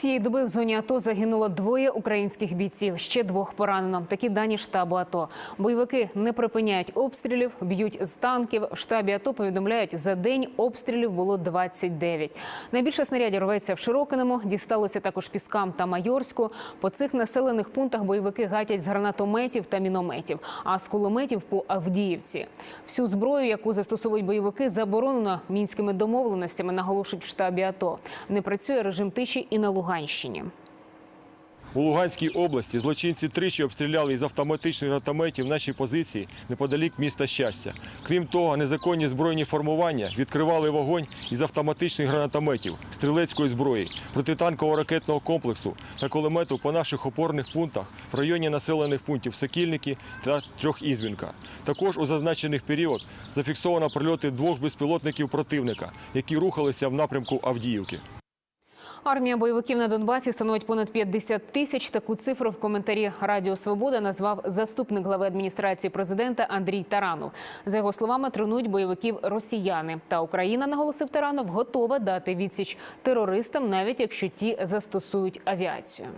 Цієї доби в зоні АТО загинуло двоє українських бійців, ще двох поранено. Такі дані штабу АТО. Бойовики не припиняють обстрілів, б'ють з танків. В штабі АТО повідомляють, за день обстрілів було 29. Найбільше снарядів рветься в Широкиному, дісталося також Піскам та Майорську. По цих населених пунктах бойовики гатять з гранатометів та мінометів, а з кулеметів по Авдіївці. Всю зброю, яку застосовують бойовики, заборонено мінськими домовленостями, наголошують в штабі АТО. Не працює режим тиші і на Луганщині. У Луганській області злочинці тричі обстріляли із автоматичних гранатометів наші позиції неподалік міста Щастя. Крім того, незаконні збройні формування відкривали вогонь із автоматичних гранатометів, стрілецької зброї, протитанкового ракетного комплексу та кулемету по наших опорних пунктах в районі населених пунктів Сокільники та Трьохізбінка. Також у зазначений період зафіксовано прильоти двох безпілотників противника, які рухалися в напрямку Авдіївки. Армія бойовиків на Донбасі становить понад 50 тисяч. Таку цифру в коментарі Радіо Свобода назвав заступник глави адміністрації президента Андрій Таранов. За його словами, тренують бойовиків росіяни. Та Україна, наголосив Таранов, готова дати відсіч терористам, навіть якщо ті застосують авіацію.